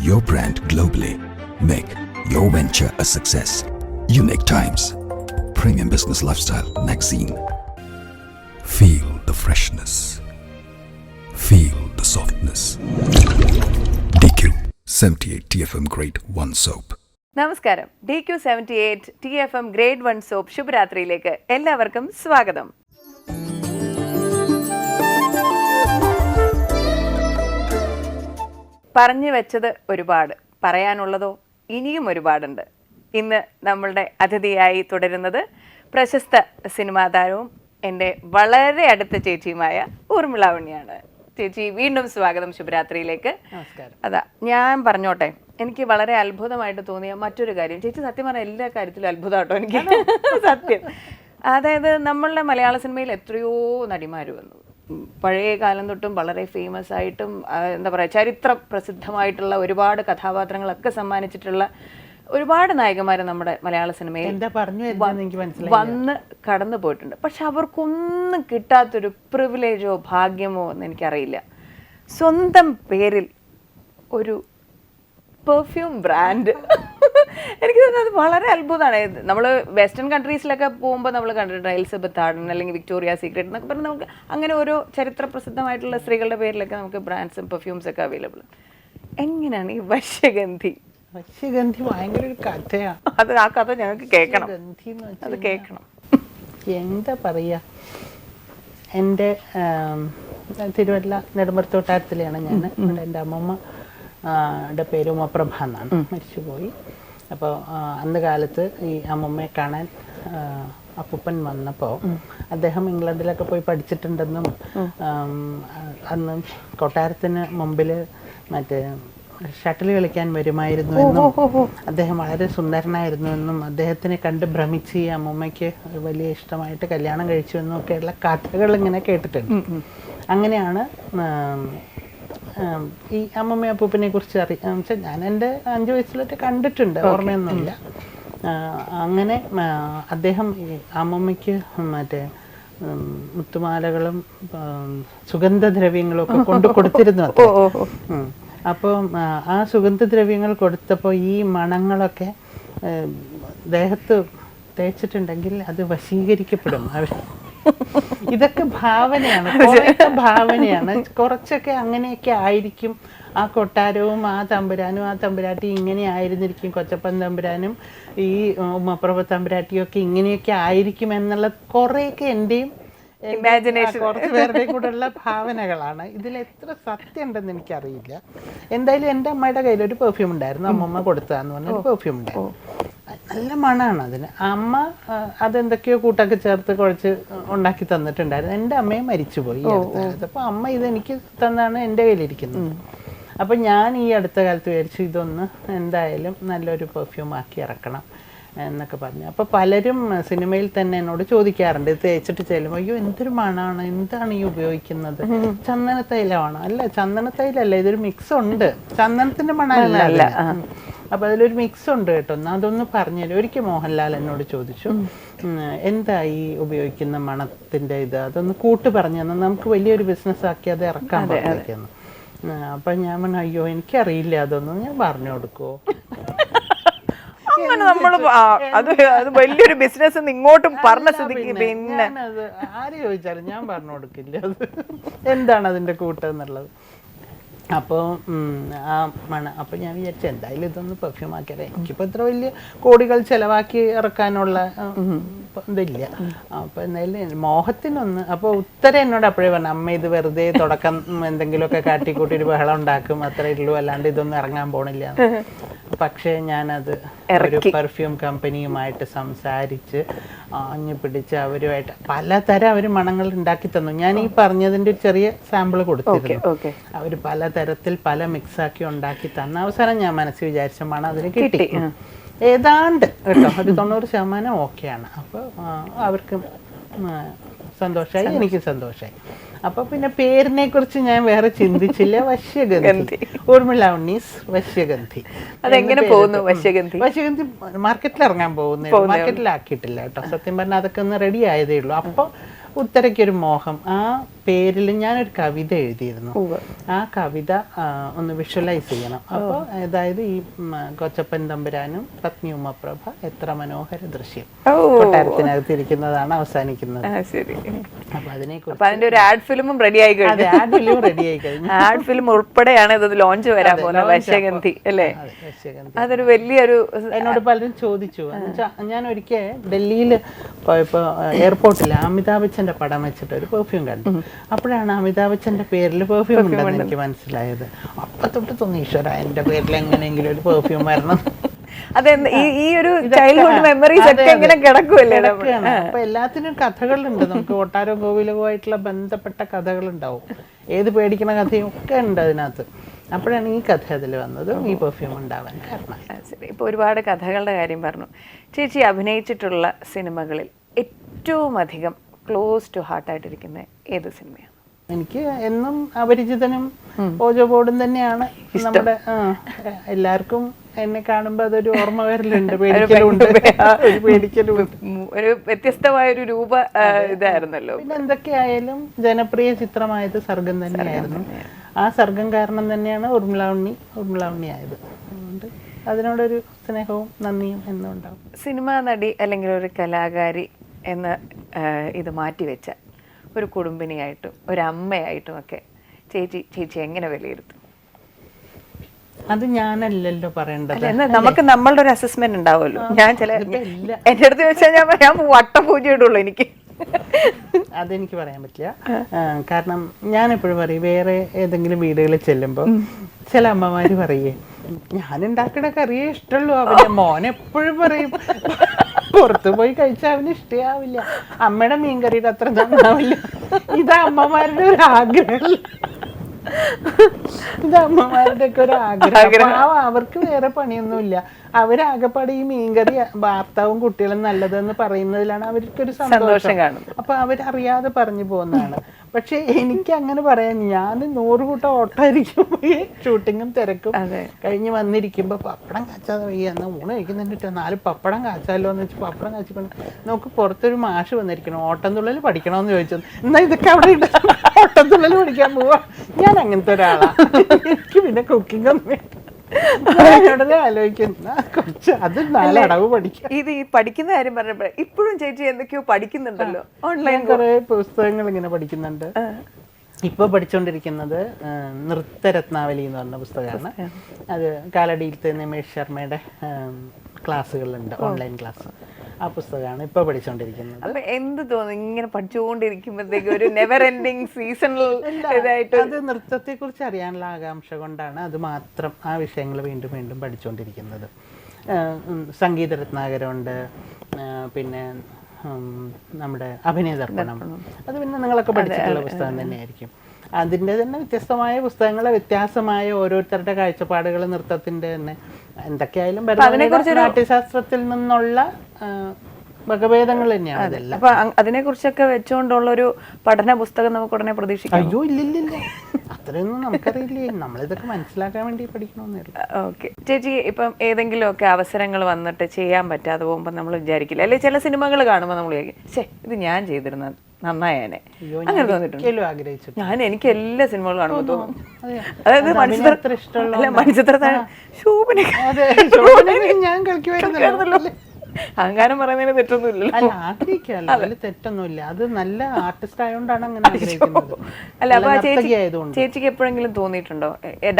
your brand globally. Make your venture a success. Unique Times, Premium Business Lifestyle Magazine. Feel the freshness. Feel the softness. DQ 78 TFM Grade 1 Soap. നമസ്കാരം D Q seventy eight T F M grade one soap ശുഭരാത്രിയിലേക്ക് എല്ലാവർക്കും സ്വാഗതം പറഞ്ഞു വെച്ചത് ഒരുപാട് പറയാനുള്ളതോ ഇനിയും ഒരുപാടുണ്ട്. ഇന്ന് നമ്മളുടെ അതിഥിയായി തുടരുന്നത് പ്രശസ്ത സിനിമാ താരവും എന്റെ വളരെ അടുത്ത ചേച്ചിയുമായ ഊർമിളാവണ്യാണ് ചേച്ചി വീണ്ടും സ്വാഗതം ശുഭരാത്രിയിലേക്ക്. അതാ ഞാൻ പറഞ്ഞോട്ടെ എനിക്ക് വളരെ അത്ഭുതമായിട്ട് തോന്നിയ മറ്റൊരു കാര്യം. ചേച്ചി സത്യം പറഞ്ഞ എല്ലാ കാര്യത്തിലും അത്ഭുതം കേട്ടോ എനിക്ക് സത്യം. അതായത് നമ്മളുടെ മലയാള സിനിമയിൽ എത്രയോ നടിമാർ വന്നു. പഴയ കാലം തൊട്ടും വളരെ ഫേമസ് ആയിട്ടും എന്താ പറയുക ചരിത്ര പ്രസിദ്ധമായിട്ടുള്ള ഒരുപാട് കഥാപാത്രങ്ങളൊക്കെ സമ്മാനിച്ചിട്ടുള്ള ഒരുപാട് നായകന്മാർ നമ്മുടെ മലയാള സിനിമയിൽ എന്താ പറഞ്ഞു വന്ന് കടന്നു പോയിട്ടുണ്ട്. പക്ഷെ അവർക്കൊന്നും കിട്ടാത്തൊരു പ്രിവിലേജോ ഭാഗ്യമോ എന്ന് എനിക്കറിയില്ല. സ്വന്തം പേരിൽ ഒരു പെർഫ്യൂം ബ്രാൻഡ് എനിക്ക് തോന്നുന്നത് അത് വളരെ അത്ഭുതമാണ്. നമ്മൾ വെസ്റ്റേൺ കൺട്രീസിലൊക്കെ പോകുമ്പോൾ നമ്മൾ കണ്ടിട്ടുണ്ട് എലിസബത്ത് ആർഡൻ അല്ലെങ്കിൽ വിക്ടോറിയ സീക്രട്ട് എന്നൊക്കെ പറഞ്ഞ് നമുക്ക് അങ്ങനെ ഓരോ ചരിത്ര പ്രസിദ്ധമായിട്ടുള്ള സ്ത്രീകളുടെ പേരിലൊക്കെ നമുക്ക് ബ്രാൻഡ്സും പെർഫ്യൂംസ് ഒക്കെ അവൈലബിൾ എങ്ങനെയാണ് ഈ വശ്യഗന്ധി വശ്യഗന്ധി ഭയങ്കര ഒരു കഥയാണ് അത് ആ കഥ ഞങ്ങൾക്ക് കേൾക്കണം. അത് കേൾക്കണം. എന്താ പറയുക എന്റെ തിരുവല്ല നെടുമ്പുറത്തോട്ടാരത്തിലാണ് ഞാൻ. എന്റെ അമ്മമ്മ ടെ പേര് ഉമപ്രഭ എന്നാണ്. മരിച്ചുപോയി. അപ്പോൾ അന്ന് കാലത്ത് ഈ അമ്മമ്മയെ കാണാൻ അപ്പൂപ്പൻ വന്നപ്പോൾ അദ്ദേഹം ഇംഗ്ലണ്ടിലൊക്കെ പോയി പഠിച്ചിട്ടുണ്ടെന്നും അന്ന് കൊട്ടാരത്തിന് മുമ്പിൽ മറ്റേ ഷട്ടിൽ കളിക്കാൻ വരുമായിരുന്നു എന്നും അദ്ദേഹം വളരെ സുന്ദരനായിരുന്നു എന്നും അദ്ദേഹത്തിനെ കണ്ട് ഭ്രമിച്ച് ഈ അമ്മൂമ്മയ്ക്ക് വലിയ ഇഷ്ടമായിട്ട് കല്യാണം കഴിച്ചു എന്നും ഒക്കെയുള്ള കഥകൾ ഇങ്ങനെ കേട്ടിട്ടുണ്ട്. അങ്ങനെയാണ് ഈ അമ്മമ്മ അപ്പൂപ്പനെ കുറിച്ച് അറിയാം വെച്ചാൽ ഞാൻ എന്റെ അഞ്ച് വയസ്സിലൊക്കെ കണ്ടിട്ടുണ്ട് ഓർമ്മയൊന്നുമില്ല. അങ്ങനെ അദ്ദേഹം അമ്മമ്മയ്ക്ക് മറ്റേ മുത്തുമാലകളും സുഗന്ധദ്രവ്യങ്ങളും ഒക്കെ കൊണ്ടു കൊടുത്തിരുന്നു അപ്പോൾ ആ, സുഗന്ധദ്രവ്യങ്ങൾ കൊടുത്തപ്പോൾ ഈ മണങ്ങളൊക്കെ ദേഹത്ത് തേച്ചിട്ടുണ്ടെങ്കിൽ അത് വശീകരിക്കപ്പെടും. അവർ ഇതൊക്കെ ഭാവനയാണ്. ഭാവനയാണ്. കുറച്ചൊക്കെ അങ്ങനെയൊക്കെ ആയിരിക്കും. ആ കൊട്ടാരവും ആ തമ്പുരാനും ആ തമ്പുരാട്ടി ഇങ്ങനെ ആയിരുന്നിരിക്കും. കൊച്ചപ്പൻ തമ്പുരാനും ഈ ഉമ്മപ്രഭ തമ്പുരാട്ടിയും ഒക്കെ ഇങ്ങനെയൊക്കെ ആയിരിക്കും എന്നുള്ള കുറേയൊക്കെ എന്റെയും ഇമാജിനേഷൻ കുറച്ച് പേരുടെ കൂടെ ഉള്ള ഭാവനകളാണ്. ഇതിൽ എത്ര സത്യം ഉണ്ടെന്ന് എനിക്കറിയില്ല. എന്തായാലും എന്റെ അമ്മയുടെ കയ്യിൽ ഒരു പെർഫ്യൂം ഉണ്ടായിരുന്നു. അമ്മമ്മ കൊടുത്തതാന്ന് പറഞ്ഞ ഒരു പെർഫ്യൂം ഉണ്ടായിരുന്നു. നല്ല മണമാണ് അതിന്. അമ്മ അതെന്തൊക്കെയോ കൂട്ടൊക്കെ ചേർത്ത് കുഴച്ച് ഉണ്ടാക്കി തന്നിട്ടുണ്ടായിരുന്നു. എന്റെ അമ്മയെ മരിച്ചുപോയി ഈ അടുത്ത കാലത്ത്. അപ്പോൾ അമ്മ ഇത് എനിക്ക് തന്നാണ് എന്റെ കയ്യിലിരിക്കുന്നത്. അപ്പം ഞാൻ ഈ അടുത്ത കാലത്ത് വിചാരിച്ചു ഇതൊന്ന് എന്തായാലും നല്ലൊരു പെർഫ്യൂം ആക്കി ഇറക്കണം. എന്നൊക്കെ പറഞ്ഞു. അപ്പോൾ പലരും സിനിമയിൽ തന്നെ എന്നോട് ചോദിക്കാറുണ്ട്. ഇത് തേച്ചിട്ട് ചെല്ലുമ്പോൾ അയ്യോ എന്തൊരു മണമാണ് എന്താണ് ഈ ഉപയോഗിക്കുന്നത്? ചന്ദനത്തൈലമാണോ. അല്ല ചന്ദനത്തൈലല്ല ഇതൊരു മിക്സ് ഉണ്ട് ചന്ദനത്തിന്റെ മണമല്ല. അപ്പൊ അതിലൊരു മിക്സ് ഉണ്ട് കേട്ടോ. എന്നാൽ അതൊന്ന് പറഞ്ഞുതരും ഒരിക്കൽ മോഹൻലാൽ എന്നോട് ചോദിച്ചു. എന്താ ഈ ഉപയോഗിക്കുന്ന മണത്തിന്റെ ഇത്? അതൊന്ന് കൂട്ട് പറഞ്ഞു തന്നെ. നമുക്ക് വലിയൊരു ബിസിനസ് ആക്കി അത് ഇറക്കാൻ പറ്റുന്നു അപ്പൊ ഞാൻ പറഞ്ഞു അയ്യോ എനിക്കറിയില്ല. അതൊന്നും ഞാൻ പറഞ്ഞു കൊടുക്കുവോ? അങ്ങനെ നമ്മൾ അത് അത് വലിയൊരു ബിസിനസ് ഇങ്ങോട്ടും പറഞ്ഞ സ്ഥിതിക്ക് പിന്നെ ആര് ചോദിച്ചാലും ഞാൻ പറഞ്ഞു കൊടുക്കില്ല അത്. എന്താണ് അതിന്റെ കൂട്ട് എന്നുള്ളത്? അപ്പോൾ ആ മണ അപ്പോൾ ഞാൻ വിചാരിച്ചു എന്തായാലും ഇതൊന്ന് പെർഫ്യൂം ആക്കിയാലേ. എനിക്കിപ്പോൾ ഇത്ര വലിയ കോടികൾ ചിലവാക്കി ഇറക്കാനുള്ള ഇതില്ല. അപ്പോൾ എന്തായാലും മോഹത്തിനൊന്ന് അപ്പോൾ ഉത്തരം എന്നോട് അപ്പോഴേ പറഞ്ഞു അമ്മ ഇത് വെറുതെ തുടക്കം എന്തെങ്കിലുമൊക്കെ കാട്ടിക്കൂട്ടി ഒരു ബഹളം ഉണ്ടാക്കും അത്രേ ഉള്ളൂ. അല്ലാണ്ട് ഇതൊന്നും ഇറങ്ങാൻ പോണില്ല. പക്ഷേ ഞാനത് ഒരു പെർഫ്യൂം കമ്പനിയുമായിട്ട് സംസാരിച്ച് ആഞ്ഞു പിടിച്ച് അവരുമായിട്ട് പലതരം അവർ മണങ്ങൾ ഉണ്ടാക്കി തന്നു. ഞാൻ ഈ പറഞ്ഞതിന്റെ ഒരു ചെറിയ സാമ്പിൾ കൊടുത്തിരുന്നു. അവർ പലതരത്തിൽ പല മിക്സാക്കി ഉണ്ടാക്കി തന്ന അവസരം ഞാൻ മനസ്സിൽ വിചാരിച്ച മണം അതിന് കിട്ടി. ഏതാണ്ട് കേട്ടോ ഒരു തൊണ്ണൂറ് ശതമാനം ഓക്കെയാണ് അപ്പോൾ അവർക്ക് സന്തോഷമായി എനിക്ക് സന്തോഷമായി അപ്പൊ പിന്നെ പേരിനെ കുറിച്ച് ഞാൻ വേറെ ചിന്തിച്ചില്ല. വശ്യഗന്ധി. ഊർമിള ഉണ്ണീസ് വശ്യഗന്ധി. അതെങ്ങനെ പോകുന്നു വശ്യഗന്ധി? വശ്യഗന്ധി? മാർക്കറ്റിൽ ഇറങ്ങാൻ പോകുന്നേ മാർക്കറ്റിലാക്കിയിട്ടില്ല കേട്ടോ. സത്യം പറഞ്ഞാൽ അതൊക്കെ ഒന്ന് റെഡി ആയതേ ഉള്ളൂ. അപ്പോൾ ഉത്തരയ്ക്കൊരു മോഹം. ആ പേരിൽ ഞാനൊരു കവിത എഴുതിയിരുന്നു. ആ കവിത ഒന്ന് വിഷ്വലൈസ് ചെയ്യണം. അപ്പോൾ അതായത് ഈ കൊച്ചപ്പൻ തമ്പുരാനും പത്നി ഉമ്മപ്രഭ എത്ര മനോഹര ദൃശ്യം. കൊട്ടാരത്തിനകത്തിരിക്കുന്നതാണ് കൊട്ടാരത്തിനകത്ത് ഇരിക്കുന്നതാണ് അവസാനിക്കുന്നത്. അപ്പൊ അപ്പൊ അതിന്റെ ഒരു ആഡ് ഫിലിമും റെഡി ആയി കഴിഞ്ഞു. ആഡ് ഫിലിം റെഡി ആയി കഴിഞ്ഞു. ആഡ് ഫിലിം ഉൾപ്പെടെയാണ് ഇത് ലോഞ്ച് വരാൻ പോകുന്നത് അല്ലേ. അതൊരു വലിയൊരു എന്നോട് പലരും ചോദിച്ചു. ഞാൻ ഒരിക്കൽ ഡൽഹിയിൽ പോയപ്പോൾ എയർപോർട്ടിൽ അമിതാഭ് ബച്ചന്റെ പടം വെച്ചിട്ട് ഒരു പെർഫ്യൂം കണ്ടു. അപ്പോഴാണ് അമിതാഭ് ബച്ചന്റെ പേരിൽ പെർഫ്യൂം ഉണ്ടെന്ന് എനിക്ക് മനസ്സിലായത്. അപ്പൊ തൊട്ട് തോന്നി ഈശ്വര എന്റെ പേരിൽ എങ്ങനെയെങ്കിലും ഒരു പെർഫ്യൂം വരണം. അതെ ഈ ഈ ഒരു ചൈൽഡ്ഹുഡ് മെമ്മറീസ് ഒക്കെ ഇങ്ങനെ കിടക്കുമല്ലേ? അപ്പൊ എല്ലാത്തിനും കഥകളുണ്ട്. നമുക്ക് കൊട്ടാരവും കോവിലവുമായിട്ടുള്ള ബന്ധപ്പെട്ട കഥകളുണ്ടാവും. ഏത് പേടിക്കണ കഥയും ഒക്കെ ഉണ്ട് അതിനകത്ത്. അപ്പോഴാണ് ഈ കഥ അതിൽ വന്നതും. ഈ പെർഫ്യൂം ഉണ്ടാവാൻ കാരണം. ശരി. ഇപ്പൊ ഒരുപാട് കഥകളുടെ കാര്യം പറഞ്ഞു. ചേച്ചി അഭിനയിച്ചിട്ടുള്ള സിനിമകളിൽ ഏറ്റവും അധികം ക്ലോസ് ടു ഹാർട്ടായിട്ടിരിക്കുന്ന ഏത് സിനിമയാണ്? എനിക്ക് എന്നും അപരിചിതനും ഓജോ ബോർഡും തന്നെയാണ്. നമ്മുടെ എല്ലാവർക്കും എന്നെ കാണുമ്പോൾ അതൊരു ഓർമ്മ വരലുണ്ട്. പേടിക്കലുണ്ട്. ഒരു പേടിക്കലുണ്ട്. ഒരു വ്യത്യസ്തമായ ഒരു രൂപ ഇതായിരുന്നല്ലോ. പിന്നെ എന്തൊക്കെയായാലും ജനപ്രിയ ചിത്രമായത് സർഗം തന്നെയായിരുന്നു. ആ സർഗം കാരണം തന്നെയാണ് ഉർമിള ഉണ്ണി ഉർമിള ഉണ്ണി ആയത് അതുകൊണ്ട് അതിനോടൊരു സ്നേഹവും നന്ദിയും എന്നും ഉണ്ടാവും സിനിമാ നടി അല്ലെങ്കിൽ ഒരു കലാകാരി എന്ന് ഇത് മാറ്റിവെച്ച ഒരു കുടുംബിനിയായിട്ടും ഒരു അമ്മയായിട്ടും ഒക്കെ ചേച്ചി ചേച്ചി എങ്ങനെ വിലയിരുത്തും? അത് ഞാനല്ലല്ലോ പറയേണ്ടത്. നമുക്ക് നമ്മളുടെ ഒരു അസസ്മെന്റ് ഉണ്ടാവുമല്ലോ. ഞാൻ ചില എന്റെ അടുത്ത് വെച്ചാൽ ഞാൻ പറയാം വട്ടപൂജ ഇടുള്ളൂ എനിക്ക്. അതെനിക്ക് പറയാൻ പറ്റില്ല. കാരണം ഞാൻ എപ്പോഴും പറയും വേറെ ഏതെങ്കിലും വീടുകളിൽ ചെല്ലുമ്പോൾ ചില അമ്മമാര് പറയേ ഞാൻ ഉണ്ടാക്കണ കറിയേ ഇഷ്ടമുള്ളൂ അവന് മോൻ എപ്പോഴും പറയും പുറത്തു പോയി കഴിച്ചാൽ അവന് ഇഷ്ടയാവില്ല അമ്മയുടെ മീൻകറിയുടെ അത്ര നന്നാവില്ല. ഇത് അമ്മമാരുടെ ഒരു ആഗ്രഹം. ഇത് അമ്മമാരുടെ ഒക്കെ ഒരു ആഗ്രഹം. അവർക്ക് വേറെ പണിയൊന്നുമില്ല. അവരാകെപ്പാടെ ഈ മീൻകറി ഭർത്താവും കുട്ടികളും നല്ലതെന്ന് പറയുന്നതിലാണ് അവർക്കൊരു സന്തോഷം. സന്തോഷം കാണും അപ്പൊ അവരറിയാതെ പറഞ്ഞു പോകുന്നതാണ്. പക്ഷെ എനിക്ക് അങ്ങനെ പറയാൻ ഞാൻ നൂറ് കൂട്ടം ഓട്ടമായിരിക്കും ഈ ഷൂട്ടിങ്ങും തിരക്കും. കഴിഞ്ഞ് വന്നിരിക്കുമ്പോ പപ്പടം കാച്ചാതെ വയ്യ. എന്നാൽ ഊണ് കഴിക്കുന്നുണ്ട് നാല് പപ്പടം കാച്ചാലോ എന്ന് വെച്ച് പപ്പടം കാച്ചിക്കൊണ്ട് നമുക്ക് പുറത്തൊരു മാഷ് വന്നിരിക്കണം ഓട്ടം തുള്ളൽ പഠിക്കണമെന്ന് ചോദിച്ചു. എന്നാ ഇതൊക്കെ അവിടെ ഇട്ട് ഓട്ടം തുള്ളൽ പഠിക്കാൻ പോവാ. ഞാൻ അങ്ങനത്തെ ഒരാളാണ് എനിക്ക് പിന്നെ കുക്കിംഗ് ഒന്നും ആലോചിക്കുന്ന കുറച്ച് അത് നാലടവ് പഠിക്കാം. ഇത് ഈ പഠിക്കുന്ന കാര്യം പറഞ്ഞപ്പോഴേ ഇപ്പോഴും ചേച്ചി എന്തൊക്കെയോ പഠിക്കുന്നുണ്ടല്ലോ. ഓൺലൈൻ കുറെ കുറേ പുസ്തകങ്ങൾ ഇങ്ങനെ പഠിക്കുന്നുണ്ട്. ഇപ്പൊ പഠിച്ചുകൊണ്ടിരിക്കുന്നത് നൃത്തരത്നാവലി എന്ന് പറഞ്ഞ പുസ്തകമാണ്. അത് കാലടിയിലത്തെ നിമേഷ് ശർമ്മയുടെ ക്ലാസ്സുകളുണ്ട് ഓൺലൈൻ ക്ലാസ്. ആ പുസ്തകമാണ് ഇപ്പോൾ പഠിച്ചുകൊണ്ടിരിക്കുന്നത് അപ്പൊ എന്ത് തോന്നുന്നു? ഇങ്ങനെ പഠിച്ചുകൊണ്ടിരിക്കുമ്പോഴത്തേക്ക് ഒരു നെവർ എൻഡിങ് സീസണൽ ഇതായിട്ട് അത് നൃത്തത്തെ കുറിച്ച് അറിയാനുള്ള ആകാംക്ഷ കൊണ്ടാണ് അത് മാത്രം ആ വിഷയങ്ങൾ വീണ്ടും വീണ്ടും പഠിച്ചുകൊണ്ടിരിക്കുന്നത് സംഗീത രത്നാകരമുണ്ട് പിന്നെ നമ്മുടെ അഭിനയ ദർപ്പണം. അത് പിന്നെ നിങ്ങളൊക്കെ പഠിച്ചിട്ടുള്ള പുസ്തകം തന്നെയായിരിക്കും. അതിന്റെ തന്നെ വ്യത്യസ്തമായ പുസ്തകങ്ങളെ വ്യത്യാസമായ ഓരോരുത്തരുടെ കാഴ്ചപ്പാടുകൾ നൃത്തത്തിന്റെ തന്നെ എന്തൊക്കെയായാലും നാട്യശാസ്ത്രത്തിൽ നിന്നുള്ള വകഭേദങ്ങൾ തന്നെയാണ് അതെല്ലാം. അപ്പൊ അതിനെ കുറിച്ചൊക്കെ വെച്ചുകൊണ്ടുള്ള ഒരു പഠന പുസ്തകം നമുക്ക് ഉടനെ പ്രതീക്ഷിക്കാം. അയ്യോ ഇല്ലില്ലില്ല. അത്രയൊന്നും നമുക്കറിയില്ലേ. നമ്മളിതൊക്കെ മനസ്സിലാക്കാൻ വേണ്ടി പഠിക്കണമെന്നേ ഓക്കെ. ചേച്ചി ഇപ്പം ഏതെങ്കിലുമൊക്കെ അവസരങ്ങൾ വന്നിട്ട് ചെയ്യാൻ പറ്റാതെ പോകുമ്പോൾ നമ്മൾ വിചാരിക്കില്ല? അല്ലെ ചില സിനിമകൾ കാണുമ്പോൾ നമ്മൾ വിചാരിക്കും ഇത് ഞാൻ ചെയ്തിരുന്ന നന്നായേനെ. അങ്ങനെ ആഗ്രഹിച്ചിട്ടില്ല. ഞാൻ എനിക്ക് എല്ലാ സിനിമകളും കാണുമ്പോൾ തോന്നും. അതെയോ? അതായത് അത് മണിച്ചിത്ര മണിച്ചിത്രത്താണ് ശോഭന ഞാൻ കളിക്കുമായിരുന്നല്ലോ. അഹങ്കാരം പറയുന്നതിന് തെറ്റൊന്നുമില്ലല്ലോ. അല്ല അതിൽ തെറ്റൊന്നുമില്ല. അത് നല്ല ആർട്ടിസ്റ്റ് ആയതുകൊണ്ടാണ് അങ്ങനെ ആഗ്രഹിക്കുന്നത്. അല്ല അപ്പൊ ചേച്ചി ആയതുകൊണ്ട് ചേച്ചിക്ക് എപ്പോഴെങ്കിലും തോന്നിയിട്ടുണ്ടോ?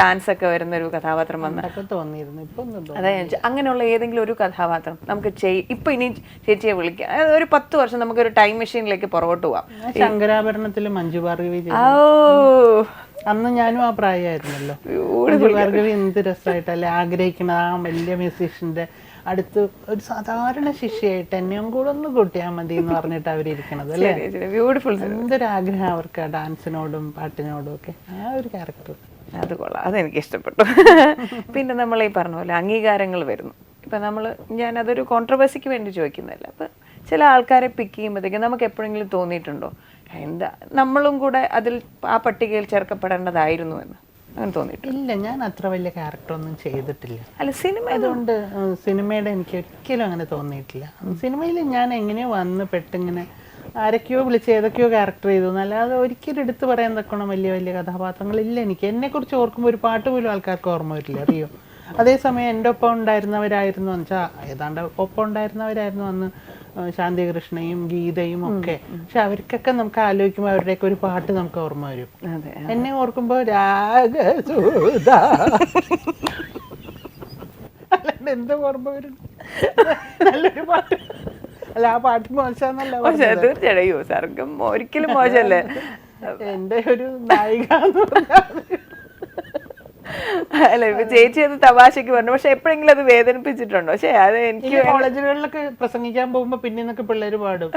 ഡാൻസ് ഒക്കെ വരുന്ന ഒരു കഥാപാത്രം വന്ന്? തോന്നിയിരുന്നു. ഇപ്പൊ. അതാ. അങ്ങനെയുള്ള ഏതെങ്കിലും ഒരു കഥാപാത്രം നമുക്ക് ചെയ് ഇപ്പൊ ഇനി ചേച്ചിയെ വിളിക്കാം. അതായത് ഒരു പത്ത് വർഷം നമുക്ക് ഒരു ടൈം മെഷീനിലേക്ക് പുറകോട്ട് പോവാം. ശങ്കരാഭരണത്തിൽ മഞ്ജു ഭാർഗവി ഓ അന്ന് ഞാനും ആ പ്രായമായിരുന്നല്ലോ. മഞ്ജു ഭാർഗവി എന്ത് രസമായിട്ടല്ലേ ആഗ്രഹിക്കണ ആ വലിയ മ്യൂസീഷ്യന്റെ അടുത്ത് ഒരു സാധാരണ ശിഷ്യയായിട്ട് എന്നെയും കൂടെ ഒന്ന് കൂട്ടിയാൽ മതി എന്ന് പറഞ്ഞിട്ട് അവരിയ്ക്കണത് അല്ലേ? ബ്യൂട്ടിഫുൾ എന്തൊരാഗ്രഹം അവർക്ക് ഡാൻസിനോടും പാട്ടിനോടും ഒക്കെ. ആ ഒരു ക്യാരക്ടർ. അത് കൊള്ളാം. അതെനിക്ക് ഇഷ്ടപ്പെട്ടു പിന്നെ നമ്മൾ ഈ പറഞ്ഞ പോലെ അംഗീകാരങ്ങൾ വരുന്നു. ഇപ്പം നമ്മൾ ഞാൻ അതൊരു കോൺട്രവേഴ്സിക്ക് വേണ്ടി ചോദിക്കുന്നില്ല അപ്പം ചില ആൾക്കാരെ പിക്ക് ചെയ്യുമ്പോഴത്തേക്കും നമുക്ക് എപ്പോഴെങ്കിലും തോന്നിയിട്ടുണ്ടോ? എന്താ? നമ്മളും കൂടെ അതിൽ ആ പട്ടികയിൽ ചേർക്കപ്പെടേണ്ടതായിരുന്നു എന്ന്. അങ്ങനെ തോന്നിയിട്ട് ഇല്ല ഞാൻ അത്ര വലിയ ക്യാരക്ടർ ഒന്നും ചെയ്തിട്ടില്ല. അല്ല സിനിമ അതുകൊണ്ട് സിനിമയുടെ എനിക്ക് ഒരിക്കലും അങ്ങനെ തോന്നിയിട്ടില്ല. സിനിമയിൽ ഞാൻ എങ്ങനെയോ വന്ന് പെട്ടിങ്ങനെ ആരൊക്കെയോ വിളിച്ച് ഏതൊക്കെയോ ക്യാരക്ടർ ചെയ്തു. അല്ലാതെ ഒരിക്കലും എടുത്തു പറയാൻ തക്കണം വലിയ വലിയ കഥാപാത്രങ്ങളില്ല. എനിക്ക് എന്നെക്കുറിച്ച് ഓർക്കുമ്പോൾ ഒരു പാട്ട് പോലും ആൾക്കാർക്ക് ഓർമ്മ വരില്ല. അറിയോ? അതേസമയം എന്റെ ഒപ്പം ഉണ്ടായിരുന്നവരായിരുന്നു എന്ന് വെച്ചാൽ ഏതാണ്ട് ഒപ്പം ഉണ്ടായിരുന്നവരായിരുന്നു അന്ന് ശാന്തികൃഷ്ണയും ഗീതയും ഒക്കെ. പക്ഷെ അവർക്കൊക്കെ നമുക്ക് ആലോചിക്കുമ്പോൾ അവരുടെയൊക്കെ ഒരു പാട്ട് നമുക്ക് ഓർമ്മ വരും. എന്നെ ഓർക്കുമ്പോൾ രാഗസൂത അല്ലാണ്ട് എന്താ ഓർമ്മ വരും. നല്ലൊരു പാട്ട്. അല്ല ആ പാട്ട് മോശമെന്നല്ല തീർച്ചയായും സർഗം ഒരിക്കലും മോശമല്ലേ? എന്റെ ഒരു നായിക അല്ല ഇപ്പൊ ചേച്ചി അത് തമാശക്ക് പറഞ്ഞു. പക്ഷെ എപ്പോഴെങ്കിലും അത് വേദനിപ്പിച്ചിട്ടുണ്ടോ? പക്ഷെ അത് എനിക്ക് കോളേജുകളിലൊക്കെ പ്രസംഗിക്കാൻ പോകുമ്പോ പിന്നെ നിന്നൊക്കെ പിള്ളേര് പാടും.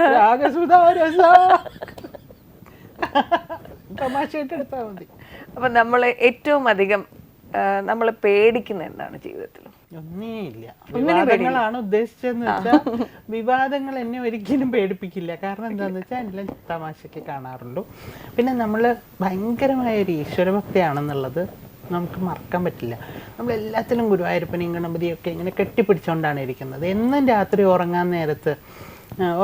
തമാശയായിട്ട് മതി. അപ്പൊ നമ്മൾ ഏറ്റവും അധികം നമ്മൾ പേടിക്കുന്ന എന്താണ് ജീവിതത്തിൽ ഒന്നേയില്ല വിവാദങ്ങളാണ് ഉദ്ദേശിച്ചതെന്ന് വെച്ചാൽ വിവാദങ്ങൾ എന്നെ ഒരിക്കലും പേടിപ്പിക്കില്ല. കാരണം എന്താന്ന് വെച്ചാൽ എല്ലാം തമാശക്ക് കാണാറുള്ളൂ പിന്നെ നമ്മൾ ഭയങ്കരമായ ഒരു ഈശ്വരഭക്തിയാണെന്നുള്ളത് നമുക്ക് മറക്കാൻ പറ്റില്ല. നമ്മൾ എല്ലാത്തിലും ഗുരുവായൂരപ്പനെയും ഗണപതിയൊക്കെ ഇങ്ങനെ കെട്ടിപ്പിടിച്ചുകൊണ്ടാണ് ഇരിക്കുന്നത്. എന്നും രാത്രി ഉറങ്ങാൻ നേരത്ത്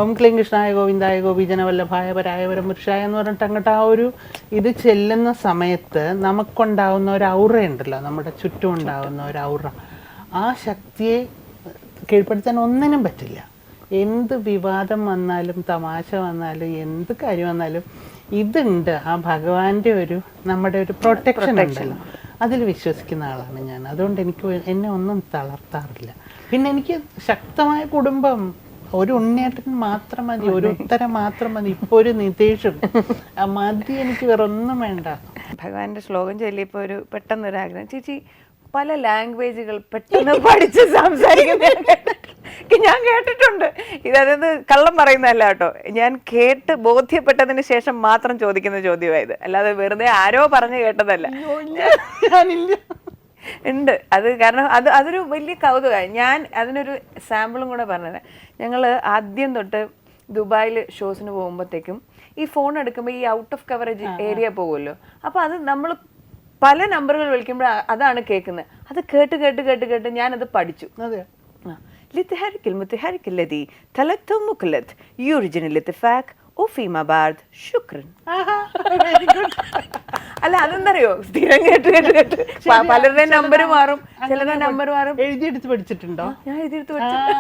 ഓം ക്ലീം കൃഷ്ണായ ഗോവിന്ദായ ഗോപീജനവല്ലഭായ പരായ പരമപുരുഷായ എന്ന് പറഞ്ഞിട്ട് അങ്ങോട്ട് ആ ഒരു ഇത് ചെല്ലുന്ന സമയത്ത് നമുക്കുണ്ടാവുന്ന ഒരു ഔറ ഉണ്ടല്ലോ. നമ്മുടെ ചുറ്റും ഉണ്ടാവുന്ന ഒരു ഔറ ആ ശക്തിയെ കീഴ്പ്പെടുത്താൻ ഒന്നിനും പറ്റില്ല. എന്ത് വിവാദം വന്നാലും തമാശ വന്നാലും എന്ത് കാര്യം വന്നാലും ഇതുണ്ട്. ആ ഭഗവാന്റെ ഒരു നമ്മുടെ ഒരു പ്രൊട്ടക്ഷൻ ഉണ്ടല്ലോ. അതിൽ വിശ്വസിക്കുന്ന ആളാണ് ഞാൻ. അതുകൊണ്ട് എനിക്ക് എന്നെ ഒന്നും തളർത്താറില്ല. പിന്നെ എനിക്ക് ശക്തമായ കുടുംബം ഒരു ഉണ്ണേട്ടൻ മാത്രം മതി ഒരു ഉത്തരം മാത്രം മതി. ഇപ്പൊ ഒരു നിതേഷും. മതി എനിക്ക് വേറെ ഒന്നും വേണ്ട. ഭഗവാന്റെ ശ്ലോകം ചൊല്ലിയപ്പോ ഒരു പെട്ടെന്ന് ഒരു ആഗ്രഹം ചേച്ചി പല ലാംഗ്വേജുകൾ പെട്ടെന്ന് പഠിച്ച് സംസാരിക്കുന്ന. ഞാൻ കേട്ടിട്ടുണ്ട്. ഇതത് കള്ളം പറയുന്നതല്ല കേട്ടോ. ഞാൻ കേട്ട് ബോധ്യപ്പെട്ടതിന് ശേഷം മാത്രം ചോദിക്കുന്ന ചോദ്യമായത് അല്ലാതെ വെറുതെ ആരോ പറഞ്ഞു കേട്ടതല്ല. ഞാനില്ല. ഉണ്ട്. അത് കാരണം അത് അതൊരു വലിയ കൗതുകമായി ഞാൻ അതിനൊരു സാമ്പിളും കൂടെ പറഞ്ഞത് ഞങ്ങൾ ആദ്യം തൊട്ട് ദുബായിൽ ഷോസിന് പോകുമ്പോഴത്തേക്കും ഈ ഫോൺ എടുക്കുമ്പോൾ ഈ ഔട്ട് ഓഫ് കവറേജ് ഏരിയ പോകുമല്ലോ. അപ്പോൾ അത് നമ്മൾ പല നമ്പറുകൾ വിളിക്കുമ്പോൾ അതാണ് കേൾക്കുന്നത് അത് കേട്ട് കേട്ട് കേട്ട് കേട്ട് ഞാനത് പഠിച്ചു. അതെ لتحرك المتحرك الذي ثلاثة مقلد يورجن الاتفاق وفيما بعد شكرا വെരി ഗുഡ് അല്ല അതെന്തറിയോ സ്ഥിരം കേട്ട് കേട്ട് കേട്ട് പ- പലരുടെ നമ്പർ മാറും ചിലരുടെ നമ്പർ മാറും എഴുതിയെടുത്ത് പഠിച്ചിട്ടുണ്ടോ ഞാൻ എഴുതിയെടുത്ത് ആ, പഠിച്ചു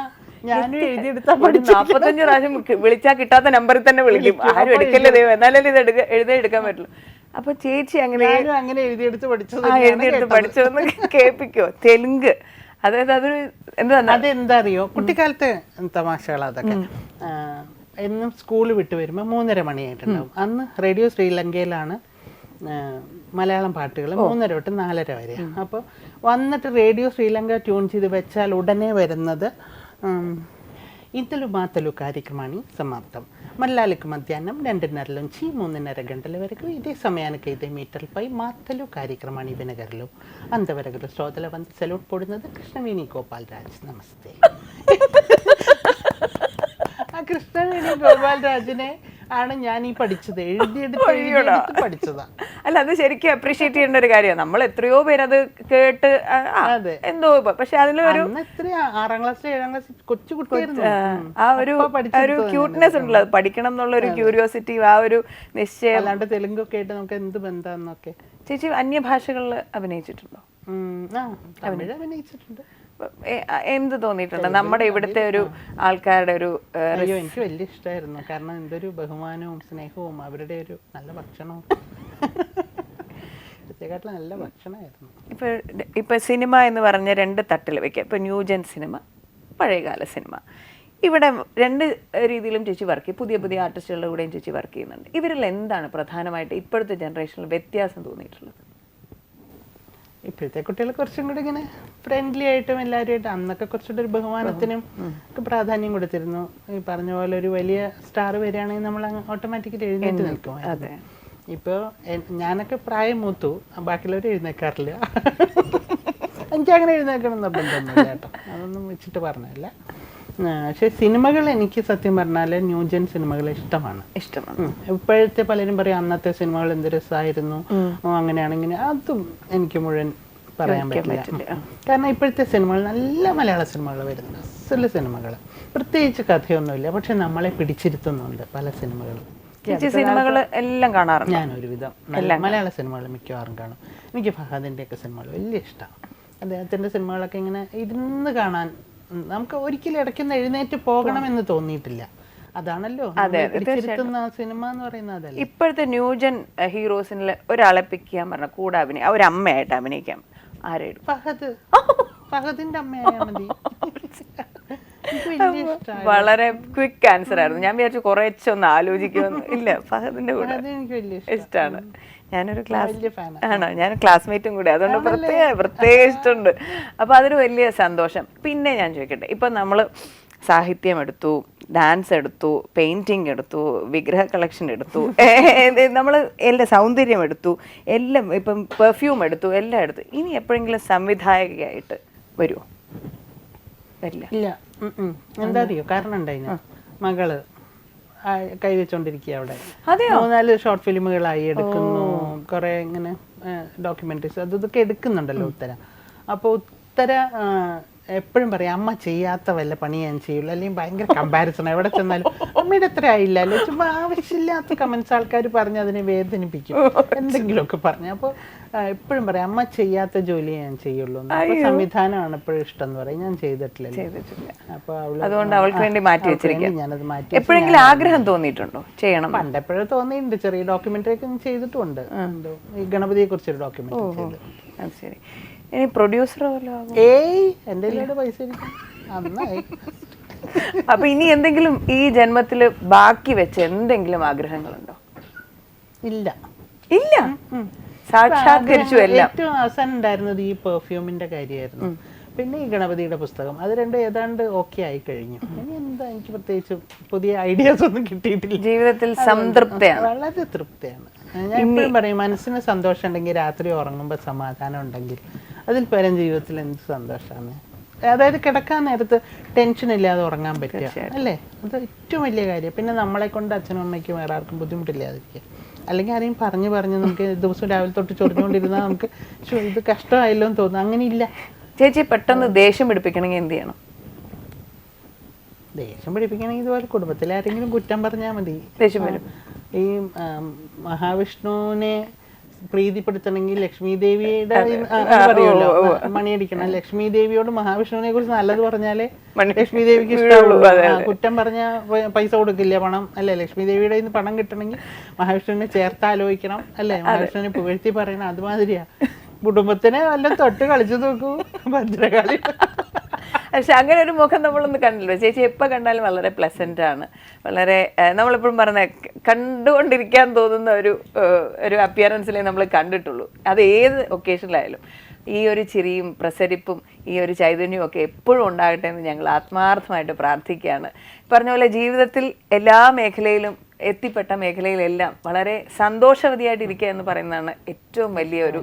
ഞാനും എഴുതിയെടുത്താ ഒരു പഠിച്ചു നാപ്പത്തഞ്ച് പ്രാവശ്യം വിളിക്ക്- വിളിച്ചാ കിട്ടാത്ത നമ്പറിൽ തന്നെ വിളിക്കും ആരും എടുക്കല്ലേ ദൈവം എന്നാലല്ലേ ഇത് എടുക്ക എഴുതാൻ എടുക്കാൻ പറ്റുള്ളൂ അപ്പൊ ചേച്ചി അങ്ങനെ ഞാനും അങ്ങനെ എഴുതിയെടുത്ത് പഠിച്ചത് ആ എഴുതിയെടുത്ത് പഠിച്ചോന്ന് കേൾപ്പിക്കോ തെലുങ്ക് അതായത് അതൊരു എന്താ അതെന്താ അറിയോ കുട്ടിക്കാലത്തെ തമാശകൾ അതൊക്കെ. എന്നും സ്കൂൾ വിട്ട് വരുമ്പോൾ മൂന്നര മണിയായിട്ടുണ്ടാവും. അന്ന് റേഡിയോ ശ്രീലങ്കയിലാണ് മലയാളം പാട്ടുകൾ മൂന്നര തൊട്ട് നാലര വരെ. അപ്പോൾ വന്നിട്ട് റേഡിയോ ശ്രീലങ്ക ട്യൂൺ ചെയ്ത് വെച്ചാൽ ഉടനെ വരുന്നത് ఇంతలు మాతలు కార్యక్రమాన్ని సమాప్తం మల్లాలకు మధ్యాహ్నం రెండున్నర నుంచి మూడున్నర గంటల వరకు ఇదే సమయానికి ఇదే మీటర్లపై మాతలు కార్యక్రమాన్ని వినగలరు అంతవరకు శ్రోతల వంద సెలవు పొడినది కృష్ణవేణి గోపాల్ రాజ్ నమస్తే ആ കൃഷ്ണവേണി ഗോപാൽ രാജിനെ ആണ് ഞാൻ ഈ പഠിച്ചത് എഴുതിയെടുത്ത് എഴുതിയെടുത്ത് പഠിച്ചതാ അല്ല അത് ശരിക്കും അപ്രീഷിയേറ്റ് ചെയ്യേണ്ട ഒരു കാര്യമാണ്. നമ്മൾ എത്രയോ പേര് അത് കേട്ട് ആ, അതെ. എന്തോ ഇപ്പൊ പക്ഷെ അതിലൊരു അന്ന് എത്ര ആറാം ക്ലാസ് ഏഴാം ക്ലാസ് കൊച്ചു കുട്ടിയായിരുന്നു. ആ ഒരു അപ്പൊ ഒരു ഞാൻ. ക്യൂട്ട്നെസ് ഉണ്ടല്ലോ. അത് പഠിക്കണം എന്നുള്ള ഒരു ക്യൂരിയോസിറ്റി ആ ഒരു നിശ്ചയം. അല്ലാണ്ട് തെലുങ്കൊക്കെ ആയിട്ട് നമുക്ക് എന്ത് ബന്ധമെന്നൊക്കെ ചേച്ചി അന്യഭാഷകളിൽ അഭിനയിച്ചിട്ടുണ്ടോ? ഉം, ആ തമിഴ് അഭിനയിച്ചിട്ടുണ്ട്. എന്ത് തോന്നിയിട്ടുണ്ട്? നമ്മുടെ ഇവിടുത്തെ ഒരു ആൾക്കാരുടെ ഒരു അയ്യോ എനിക്ക് വലിയ ഇഷ്ടമായിരുന്നു കാരണം എന്തൊരു ബഹുമാനവും സ്നേഹവും അവരുടെ ഒരു നല്ല ഭക്ഷണവും. നല്ല ഭക്ഷണമായിരുന്നു. ഇപ്പൊ ഇപ്പൊ സിനിമ എന്ന് പറഞ്ഞ രണ്ട് തട്ടിൽ വെക്കാം. ഇപ്പൊ ന്യൂജൻ സിനിമ പഴയകാല സിനിമ. ഇവിടെ രണ്ട് രീതിയിലും ചേച്ചി വർക്ക് ചെയ്യും. പുതിയ പുതിയ ആർട്ടിസ്റ്റുകളുടെ കൂടെയും ചേച്ചി വർക്ക് ചെയ്യുന്നുണ്ട്. ഇവരിൽ എന്താണ് പ്രധാനമായിട്ട് ഇപ്പോഴത്തെ ജനറേഷനിൽ വ്യത്യാസം തോന്നിയിട്ടുള്ളത്? ഇപ്പോഴത്തെ കുട്ടികൾ കുറച്ചും കൂടി ഇങ്ങനെ ഫ്രണ്ട്ലി ആയിട്ടും എല്ലാവരുമായിട്ട് അന്നൊക്കെ കുറച്ചുകൂടി ഒരു ബഹുമാനത്തിനും ഒക്കെ പ്രാധാന്യം കൊടുത്തിരുന്നു. ഈ പറഞ്ഞ പോലെ ഒരു വലിയ സ്റ്റാർ വരികയാണെങ്കിൽ നമ്മൾ ഓട്ടോമാറ്റിക്കലി എഴുന്നേറ്റ് നിൽക്കും. അതെ. ഇപ്പോൾ ഞാനൊക്കെ പ്രായം മൂത്തു. ബാക്കിയുള്ളവർ എഴുന്നേക്കാറില്ല. എനിക്കങ്ങനെ എഴുന്നേക്കണം നിർബന്ധമൊന്നുമില്ല കേട്ടോ. അതൊന്നും വെച്ചിട്ട് പറഞ്ഞല്ല പക്ഷേ സിനിമകൾ എനിക്ക് സത്യം പറഞ്ഞാൽ ന്യൂജൻ സിനിമകൾ ഇഷ്ടമാണ്. ഇഷ്ടമാണ്. ഇപ്പോഴത്തെ പലരും പറയും അന്നത്തെ സിനിമകൾ എന്ത് രസമായിരുന്നു അങ്ങനെയാണെങ്കിൽ അതും എനിക്ക് മുഴുവൻ പറയാൻ പറ്റില്ല. കാരണം ഇപ്പോഴത്തെ സിനിമകൾ നല്ല മലയാള സിനിമകൾ വരുന്നു. അസൽ സിനിമകൾ പ്രത്യേകിച്ച് കഥയൊന്നുമില്ല. പക്ഷെ നമ്മളെ പിടിച്ചിരുത്തുന്നുണ്ട് പല സിനിമകളും. സിനിമകൾ എല്ലാം കാണാറുണ്ട്. ഞാൻ ഒരുവിധം മലയാള സിനിമകൾ മിക്കവാറും കാണും. എനിക്ക് ഫഹദിന്റെ ഒക്കെ സിനിമകൾ വലിയ ഇഷ്ടമാണ് അദ്ദേഹത്തിന്റെ സിനിമകളൊക്കെ ഇങ്ങനെ ഇരുന്ന് കാണാൻ നമുക്ക് ഒരിക്കലും ഇടയ്ക്കൊന്ന് എഴുന്നേറ്റ് പോകണമെന്ന് തോന്നിയിട്ടില്ല. അതാണല്ലോ. പിടിച്ചിരുത്തുന്ന സിനിമ എന്ന് പറയുന്നത് ഇപ്പോഴത്തെ ന്യൂജൻ ഹീറോസിനിൽ ഒരാളെ പിക്ക് ചെയ്യാൻ പറഞ്ഞ കൂടെ അഭിനയം ഒരു അമ്മയായിട്ട് അഭിനയിക്കാം. ആരെയും ഫഹദ്. ഫഹദിന്റെ അമ്മയായ മതി. വളരെ ക്വിക്ക് ആൻസർ ആയിരുന്നു. ഞാൻ വിചാരിച്ചു കുറേശ്ശെ ഒന്ന് ആലോചിക്കുമെന്ന്. ഇല്ല ഫഹദിന്റെ കൂടെ. ഇഷ്ടമാണ് ഞാനൊരു ക്ലാസ് ആണോ. ഞാൻ ക്ലാസ്മേറ്റും കൂടെ. അതുകൊണ്ട് പ്രത്യേക പ്രത്യേക ഇഷ്ടമുണ്ട്. അപ്പൊ അതൊരു വലിയ സന്തോഷം. പിന്നെ ഞാൻ ചോദിക്കട്ടെ. ഇപ്പൊ നമ്മൾ സാഹിത്യം എടുത്തു ഡാൻസ് എടുത്തു പെയിന്റിങ് എടുത്തു വിഗ്രഹ കളക്ഷൻ എടുത്തു നമ്മൾ എല്ലാ സൗന്ദര്യം എടുത്തു എല്ലാം ഇപ്പം പെർഫ്യൂം എടുത്തു എല്ലാം എടുത്തു. ഇനി എപ്പോഴെങ്കിലും സംവിധായകയായിട്ട് വരുമോ വരില്ല. ഇല്ല. എന്താ അറിയോ? കാരണം ഉണ്ടായിന് മകൾ കൈവച്ചോണ്ടിരിക്കുക അവിടെ? മൂന്നാൽ ഷോർട്ട് ഫിലിമുകളായി എടുക്കുന്നു. കുറെ ഇങ്ങനെ ഡോക്യുമെന്ററീസ് അത് ഇതൊക്കെ എടുക്കുന്നുണ്ടല്ലോ ഉത്തര. അപ്പോൾ ഉത്തര എപ്പോഴും പറയാം അമ്മ ചെയ്യാത്ത വല്ല പണി ഞാൻ ചെയ്യുള്ളൂ. അല്ലെങ്കിൽ ഭയങ്കര കമ്പാരിസൺ എവിടെ ചെന്നാലും അമ്മയുടെ അത്ര ആയില്ല അല്ലെ? ചുമ്മാ ആവശ്യമില്ലാത്ത കമന്റ്സ് ആൾക്കാർ പറഞ്ഞ് അതിനെ വേദനിപ്പിക്കും. എന്തെങ്കിലുമൊക്കെ പറഞ്ഞു. അപ്പോൾ എപ്പോഴും പറയാം അമ്മ ചെയ്യാത്ത ജോലി ഞാൻ ചെയ്യുള്ളൂ. സംവിധാനമാണ് എപ്പോഴും ഇഷ്ടം എന്ന് പറയും. ഞാൻ ചെയ്തിട്ടില്ല ചെയ്തിട്ടില്ല. അപ്പൊ അതുകൊണ്ട് അവൾക്ക് വേണ്ടി മാറ്റി വെച്ചിരിക്കും. ഞാനത് മാറ്റി എപ്പോഴെങ്കിലും ആഗ്രഹം തോന്നിയിട്ടുണ്ടോ? ചെയ്യണം. പണ്ടെപ്പോഴും തോന്നിയിട്ടുണ്ട്. ചെറിയ ഡോക്യുമെന്ററി ഒക്കെ ചെയ്തിട്ടുണ്ട്. ഈ ഗണപതിയെ കുറിച്ചൊരു ഡോക്യുമെന്ററി ചെയ്തു. അത് ശരി. ഇനി പ്രൊഡ്യൂസറോ ഏയ് എന്റെ പൈസ അപ്പൊ ഇനി എന്തെങ്കിലും ഈ ജന്മത്തിൽ ബാക്കി വെച്ച എന്തെങ്കിലും ആഗ്രഹങ്ങളുണ്ടോ? ഇല്ല. ഇല്ല? സാക്ഷാത്കരിച്ചു എല്ലാം. ഏറ്റവും അവസാനം ഉണ്ടായിരുന്നത് ഈ പെർഫ്യൂമിന്റെ കാര്യമായിരുന്നു. പിന്നെ ഈ ഗണപതിയുടെ പുസ്തകം. അത് രണ്ടും ഏതാണ്ട് ഓക്കെ ആയി കഴിഞ്ഞു. ഇനി എന്താ എനിക്ക് പ്രത്യേകിച്ച് പുതിയ ഐഡിയാസ് ഒന്നും കിട്ടിയിട്ടില്ല. ജീവിതത്തിൽ സംതൃപ്തിയാണ്. വളരെ തൃപ്തിയാണ്. ഞാൻ എപ്പോഴും പറയും മനസ്സിന് സന്തോഷം ഉണ്ടെങ്കിൽ രാത്രി ഉറങ്ങുമ്പോൾ സമാധാനം ഉണ്ടെങ്കിൽ അതിൽ പരം ജീവിതത്തിൽ എന്ത് സന്തോഷമാണ് അതായത് കിടക്കാൻ നേരത്ത് ടെൻഷൻ ഇല്ലാതെ ഉറങ്ങാൻ പറ്റുക അല്ലേ? അത് ഏറ്റവും വലിയ കാര്യം. പിന്നെ നമ്മളെ കൊണ്ട് അച്ഛനും അമ്മയ്ക്കും വേറെ ആർക്കും ബുദ്ധിമുട്ടില്ലാതിരിക്കുക. അല്ലെങ്കിൽ ആരെയും പറഞ്ഞ് പറഞ്ഞ് നമുക്ക് ദിവസം രാവിലെ തൊട്ട് ചൊറിഞ്ഞുകൊണ്ടിരുന്നാൽ നമുക്ക് "ശ്ശോ, ഇത് കഷ്ടമായല്ലോ എന്ന് തോന്നുന്നു അങ്ങനെ ഇല്ല ചേച്ചി പെട്ടെന്ന് ദേഷ്യം പിടിപ്പിക്കണമെങ്കിൽ എന്ത് ചെയ്യണം? ദേഷ്യം പിടിപ്പിക്കണമെങ്കിൽ ഇതുപോലെ കുടുംബത്തിലെ ആരെങ്കിലും കുറ്റം പറഞ്ഞാൽ മതി. ദേഷ്യം വരും. ഈ മഹാവിഷ്ണുവിനെ പ്രീതിപ്പെടുത്തണമെങ്കിൽ ലക്ഷ്മി ദേവിയുടെ പറയുമല്ലോ. മണിയടിക്കണം. ലക്ഷ്മി ദേവിയോട് മഹാവിഷ്ണുവിനെ കുറിച്ച് നല്ലത് പറഞ്ഞാലേ ലക്ഷ്മി ദേവിക്ക് ഇഷ്ടമുള്ളൂ കുറ്റം പറഞ്ഞ പൈസ കൊടുക്കില്ല പണം. അല്ലെ? ലക്ഷ്മി ദേവിയുടെ നിന്ന് പണം കിട്ടണമെങ്കിൽ മഹാവിഷ്ണുവിനെ ചേർത്ത് ആലോചിക്കണം. അല്ലെ? മഹാവിഷ്ണുവിനെ പുകഴ്ത്തി പറയണം അതുമാതിരിയാ. കുടുംബത്തിനെ വല്ല തൊട്ട് കളിച്ചു നോക്കൂ. ഭദ്രകാളി. പക്ഷെ അങ്ങനെ ഒരു മുഖം നമ്മളൊന്ന് കണ്ടല്ലോ. ചേച്ചി എപ്പോൾ കണ്ടാലും വളരെ പ്ലസന്റ് ആണ്. വളരെ നമ്മളെപ്പോഴും പറഞ്ഞ കണ്ടുകൊണ്ടിരിക്കാൻ തോന്നുന്ന ഒരു ഒരു അപ്പിയറൻസിലേ നമ്മൾ കണ്ടിട്ടുള്ളൂ. അത് ഏത് ഒക്കേഷനിലായാലും ഈ ഒരു ചിരിയും പ്രസരിപ്പും ഈ ഒരു ചൈതന്യവും ഒക്കെ എപ്പോഴും ഉണ്ടാകട്ടെ എന്ന് ഞങ്ങൾ ആത്മാർത്ഥമായിട്ട് പ്രാർത്ഥിക്കുകയാണ്. പറഞ്ഞ പോലെ ജീവിതത്തിൽ എല്ലാ മേഖലയിലും എത്തിപ്പെട്ട മേഖലയിലെല്ലാം വളരെ സന്തോഷവതിയായിട്ടിരിക്കുക എന്ന് പറയുന്നതാണ് ഏറ്റവും വലിയ ഒരു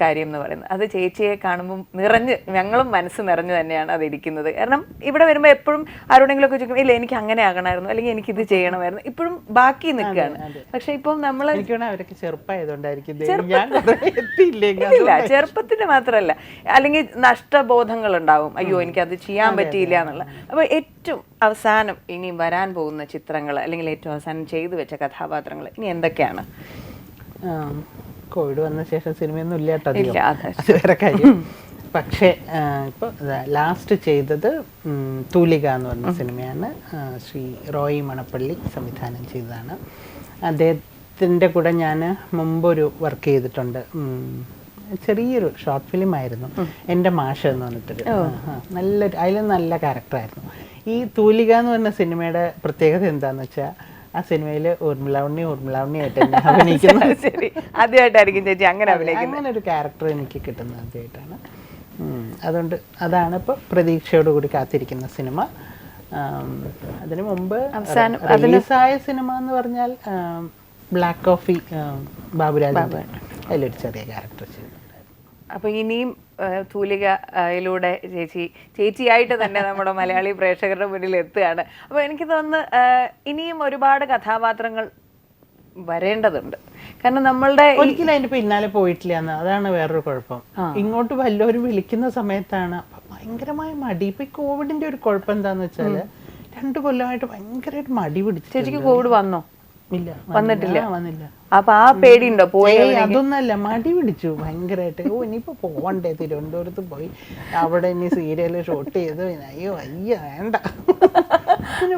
കാര്യം. എന്ന് പറയുന്നത്. അത് ചേച്ചിയെ കാണുമ്പോൾ നിറഞ്ഞ് ഞങ്ങളും മനസ്സ് നിറഞ്ഞു തന്നെയാണ് അത് ഇരിക്കുന്നത് കാരണം ഇവിടെ വരുമ്പോൾ എപ്പോഴും ആരോടെങ്കിലും ഒക്കെ ചോദിക്കും ഇല്ല എനിക്ക് അങ്ങനെ ആകണമായിരുന്നു അല്ലെങ്കിൽ എനിക്ക് ഇത് ചെയ്യണമായിരുന്നു ഇപ്പോഴും ബാക്കി നിൽക്കുകയാണ്. പക്ഷെ ഇപ്പം നമ്മൾ അവരൊക്കെ ചെറുപ്പമായതുകൊണ്ടായിരിക്കും ചെറുപ്പത്തിന് മാത്രമല്ല അല്ലെങ്കിൽ നഷ്ടബോധങ്ങൾ ഉണ്ടാവും അയ്യോ എനിക്ക് അത് ചെയ്യാൻ പറ്റിയില്ല എന്നുള്ള. അപ്പൊ ഏറ്റവും അവസാനം ഇനി വരാൻ പോകുന്ന ചിത്രങ്ങൾ അല്ലെങ്കിൽ ഏറ്റവും അവസാനം ചെയ്തു വെച്ച കഥാപാത്രങ്ങൾ. ഇനി എന്തൊക്കെയാണ്? കോവിഡ് വന്ന ശേഷം സിനിമയൊന്നും ഇല്ല കേട്ടോ ഇല്ല, അധികം. അതെ. അത് വേറെ കാര്യം. പക്ഷേ ഇപ്പോൾ ലാസ്റ്റ് ചെയ്തത് തൂലിക എന്ന് പറഞ്ഞ സിനിമയാണ്. ശ്രീ റോയി മണപ്പള്ളി സംവിധാനം ചെയ്തതാണ്. അദ്ദേഹത്തിന്റെ കൂടെ ഞാൻ മുമ്പൊരു വർക്ക് ചെയ്തിട്ടുണ്ട്. ചെറിയൊരു ഷോർട്ട് ഫിലിം ആയിരുന്നു. എന്റെ മാഷ എന്ന് പറഞ്ഞിട്ടൊരു. നല്ലൊരു അതിൽ നല്ല ക്യാരക്ടറായിരുന്നു ഈ തൂലിക എന്ന് പറഞ്ഞ സിനിമയുടെ പ്രത്യേകത എന്താണെന്ന് വെച്ചാൽ ആ സിനിമയിൽ ഊർമിള ഉണ്ണി ഊർമിള ഉണ്ണി ആയിട്ട് തന്നെ അഭിനയിക്കുന്നത്. ശരി. ആദ്യമായിട്ടായിരിക്കും ചേച്ചി അങ്ങനെ അഭിനയിക്കുന്നത്. അങ്ങനെ ഒരു ക്യാരക്ടർ എനിക്ക് കിട്ടുന്നത് ആദ്യമായിട്ടാണ്. അതുകൊണ്ട് അതാണ് ഇപ്പോൾ പ്രതീക്ഷയോടുകൂടി കാത്തിരിക്കുന്ന സിനിമ. അതിനു മുമ്പ് അവസാനം റിലീസായ സിനിമ എന്ന് പറഞ്ഞാൽ ബ്ലാക്ക് കോഫി ബാബുരാജ് അതിലൊരു ചെറിയ ക്യാരക്ടർ ചെയ്തിട്ടുണ്ട് അപ്പൊ ഇനിയും തൂലികയിലൂടെ ചേച്ചി ചേച്ചിയായിട്ട് തന്നെ നമ്മുടെ മലയാളി പ്രേക്ഷകരുടെ മുന്നിൽ എത്തുകയാണ്. അപ്പൊ എനിക്ക് തോന്നുന്നു ഇനിയും ഒരുപാട് കഥാപാത്രങ്ങൾ വരേണ്ടതുണ്ട്. കാരണം നമ്മളുടെ ഒരിക്കലും അതിന്റെ പിന്നാലെ പോയിട്ടില്ല എന്ന്. അതാണ് വേറൊരു കുഴപ്പം. ഇങ്ങോട്ട് വല്ലവരും വിളിക്കുന്ന സമയത്താണ് ഭയങ്കരമായ മടി. ഇപ്പൊ കോവിഡിന്റെ ഒരു കുഴപ്പം എന്താന്ന് വെച്ചാൽ രണ്ടു കൊല്ലമായിട്ട് ഭയങ്കരമായിട്ട് മടി പിടിച്ചു ചേച്ചിക്ക് കോവിഡ് വന്നോ? ഇല്ല. വന്നിട്ടില്ല? ആ, വന്നില്ല. അപ്പൊ ആ പേടിയുണ്ടോ പോയി അതൊന്നല്ല. മടി പിടിച്ചു ഭയങ്കരമായിട്ട് ഓ ഇനിയിപ്പോ പോവണ്ടേ? തിരുവനന്തപുരത്ത് പോയി. അവിടെ ഇനി സീരിയൽ ഷോട്ട് ചെയ്ത്. അയ്യോ അയ്യ വേണ്ട.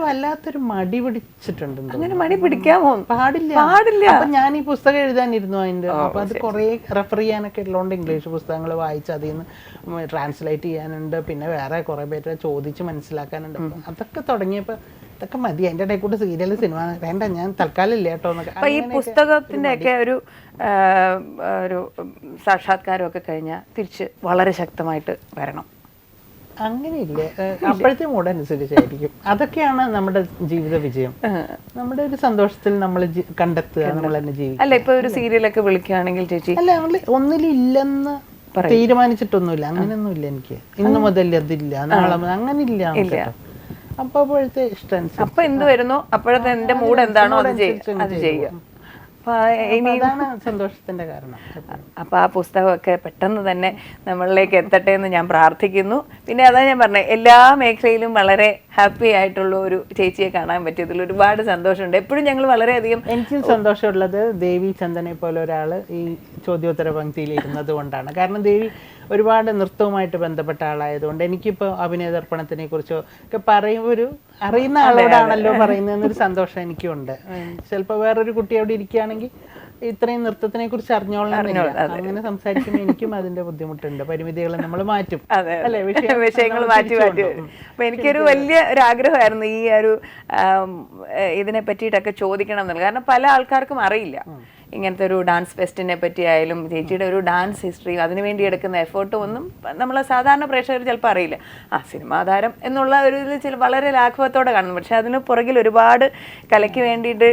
വല്ലാത്തൊരു മടി പിടിച്ചിട്ടുണ്ട് അങ്ങനെ മടി പിടിക്കാമോ പാടില്ല. പാടില്ല. അപ്പൊ ഞാൻ ഈ പുസ്തകം എഴുതാനിരുന്നു അതിന്റെ അപ്പൊ അത് കുറെ റെഫർ ചെയ്യാനൊക്കെ ഉള്ളതുകൊണ്ട് ഇംഗ്ലീഷ് പുസ്തകങ്ങൾ വായിച്ച് അതിൽ നിന്ന് ട്രാൻസ്ലേറ്റ് ചെയ്യാനുണ്ട്. പിന്നെ വേറെ കുറെ പേരെ ചോദിച്ച് മനസ്സിലാക്കാനുണ്ട്. അതൊക്കെ തുടങ്ങിയപ്പോ ഇതൊക്കെ മതി. അതിന്റെ ഇടയിൽ കൂടെ സീരിയൽ സിനിമ വേണ്ട ഞാൻ തൽക്കാലം ഇല്ല കേട്ടോ എന്നൊക്കെ. ഈ പുസ്തകത്തിന്റെ ഒക്കെ ഒരു ഒരു സാക്ഷാത്കാരം ഒക്കെ കഴിഞ്ഞാൽ തിരിച്ച് വളരെ ശക്തമായിട്ട് വരണം. അങ്ങനെയില്ലേ? അപ്പോഴത്തെ മൂഡ് അനുസരിച്ചായിരിക്കും അതൊക്കെയാണ് നമ്മുടെ ജീവിത വിജയം. നമ്മുടെ ഒരു സന്തോഷത്തിൽ നമ്മൾ കണ്ടെത്തുക നമ്മൾ തന്നെ ജീവിക്കും അല്ല ഇപ്പൊ ഒരു സീരിയലൊക്കെ വിളിക്കുകയാണെങ്കിൽ ചേച്ചി അല്ല നമ്മൾ ഒന്നിലില്ലെന്ന് തീരുമാനിച്ചിട്ടൊന്നുമില്ല. അങ്ങനെയൊന്നും ഇല്ല എനിക്ക്. ഇന്ന് മുതൽ അതില്ല നാളെ അങ്ങനെ ഇല്ല. അപ്പോഴത്തെ ഇഷ്ടം അപ്പൊ എന്ത് വരുന്നു? അപ്പോഴത്തെ എന്റെ മൂഡ് എന്താണോ അത് ചെയ്യും അത് ചെയ്യുക. അപ്പൊ അതാണ് സന്തോഷത്തിന്റെ കാരണം അപ്പോൾ ആ പുസ്തകമൊക്കെ പെട്ടെന്ന് തന്നെ നമ്മളിലേക്ക് എത്തട്ടെ എന്ന് ഞാൻ പ്രാർത്ഥിക്കുന്നു. പിന്നെ അതാ ഞാൻ പറഞ്ഞത് എല്ലാ മേഖലയിലും വളരെ ഹാപ്പി ആയിട്ടുള്ള ഒരു ചേച്ചിയെ കാണാൻ പറ്റിയതിൽ ഒരുപാട് സന്തോഷമുണ്ട്. എപ്പോഴും ഞങ്ങൾ വളരെയധികം എനിക്കും സന്തോഷമുള്ളത് ദേവി ചന്ദനെ പോലെ ഒരാൾ ഈ ചോദ്യോത്തര പങ്ക്തിയിൽ ഇരുന്നത് കൊണ്ടാണ്. കാരണം ദേവി ഒരുപാട് നൃത്തവുമായിട്ട് ബന്ധപ്പെട്ട ആളായതുകൊണ്ട് എനിക്കിപ്പോൾ അഭിനയ ദർപ്പണത്തിനെ കുറിച്ചോ ഒക്കെ പറയുമ്പോൾ ഒരു അറിയുന്ന ആളോടാണല്ലോ പറയുന്നതെന്നൊരു സന്തോഷം എനിക്കുണ്ട്. ചിലപ്പോൾ വേറൊരു കുട്ടി അവിടെ ഇരിക്കുകയാണെങ്കിൽ ഇത്രയും നൃത്തത്തിനെ കുറിച്ച് അറിഞ്ഞോളാം അങ്ങനെ സംസാരിക്കുമ്പോൾ എനിക്കും അതിന്റെ ബുദ്ധിമുട്ടുണ്ട്. പരിമിതികൾ നമ്മൾ മാറ്റും. അതെ അല്ലേ? വിഷയം വിഷയങ്ങൾ മാറ്റി മാറ്റി. അപ്പൊ എനിക്കൊരു വലിയ ഒരു ആഗ്രഹമായിരുന്നു ഈ ഒരു ഇതിനെ പറ്റിയിട്ടൊക്കെ ചോദിക്കണം എന്നുള്ളത്. കാരണം പല ആൾക്കാർക്കും അറിയില്ല. ഇങ്ങനത്തെ ഒരു ഡാൻസ് ഫെസ്റ്റിനെ പറ്റി ആയാലും ചേച്ചിയുടെ ഒരു ഡാൻസ് ഹിസ്റ്ററി അതിനു വേണ്ടി എടുക്കുന്ന എഫേർട്ടും ഒന്നും നമ്മൾ സാധാരണ പ്രേക്ഷകർ ചിലപ്പോൾ അറിയില്ല. ആ സിനിമാ താരം എന്നുള്ള ഒരു ഇതിൽ വളരെ ലാഘവത്തോടെ കാണുന്നു. പക്ഷേ അതിന് പുറകിൽ ഒരുപാട് കലയ്ക്ക് വേണ്ടിയിട്ട്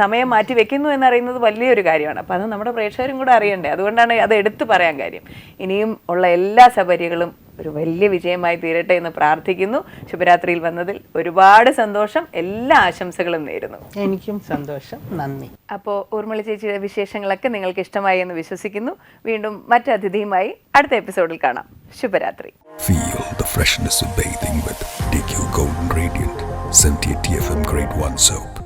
സമയം മാറ്റി വെക്കുന്നു എന്നറിയുന്നത് വലിയൊരു കാര്യമാണ്. അപ്പോൾ അത് നമ്മുടെ പ്രേക്ഷകരും കൂടെ അറിയണ്ടേ. അതുകൊണ്ടാണ് അത് എടുത്തു പറയാൻ കാര്യം. ഇനിയും ഉള്ള എല്ലാ സബരികളും ഒരു വലിയ വിജയമായി തീരട്ടെ എന്ന് പ്രാർത്ഥിക്കുന്നു. ശുഭരാത്രിയിൽ വന്നതിൽ ഒരുപാട് സന്തോഷം. എല്ലാ ആശംസകളും നേരുന്നു. എനിക്കും സന്തോഷം. നന്ദി. അപ്പോൾ ഊർമിള ചേച്ചിയുടെ വിശേഷങ്ങളൊക്കെ നിങ്ങൾക്ക് ഇഷ്ടമായി എന്ന് വിശ്വസിക്കുന്നു. വീണ്ടും മറ്റതിഥിയുമായി അടുത്ത എപ്പിസോഡിൽ കാണാം. ശുഭരാത്രി. Feel the freshness of bathing with DQ Golden Radiant. 78 TFM Grade 1 soap.